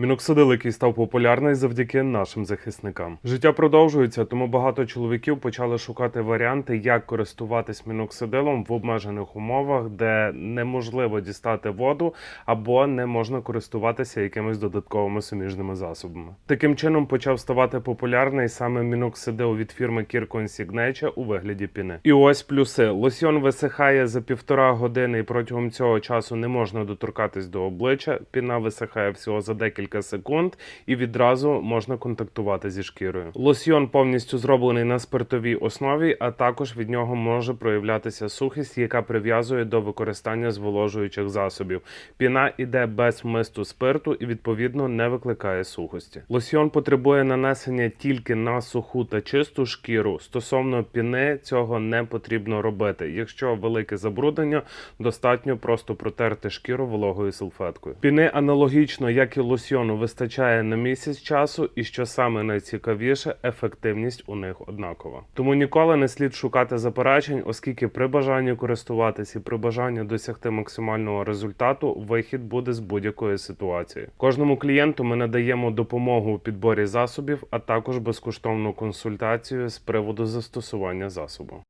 Міноксидил, який став популярний завдяки нашим захисникам. Життя продовжується, тому багато чоловіків почали шукати варіанти, як користуватись міноксидилом в обмежених умовах, де неможливо дістати воду або не можна користуватися якимись додатковими суміжними засобами. Таким чином почав ставати популярний саме міноксидил від фірми Kirkon Signature у вигляді піни. І ось плюси: лосьон висихає за півтора години, і протягом цього часу не можна доторкатись до обличчя. Піна висихає всього за декілька секунд, і відразу можна контактувати зі шкірою. Лосьйон повністю зроблений на спиртовій основі, а також від нього може проявлятися сухість, яка прив'язує до використання зволожуючих засобів. Піна іде без вмисту спирту і відповідно не викликає сухості. Лосьйон потребує нанесення тільки на суху та чисту шкіру. Стосовно піни цього не потрібно робити. Якщо велике забруднення, достатньо просто протерти шкіру вологою салфеткою. Піни аналогічно, як і лосьйону, вистачає на місяць часу, і що саме найцікавіше, ефективність у них однакова. Тому ніколи не слід шукати заперечень, оскільки при бажанні користуватись і при бажанні досягти максимального результату вихід буде з будь-якої ситуації. Кожному клієнту ми надаємо допомогу у підборі засобів, а також безкоштовну консультацію з приводу застосування засобу.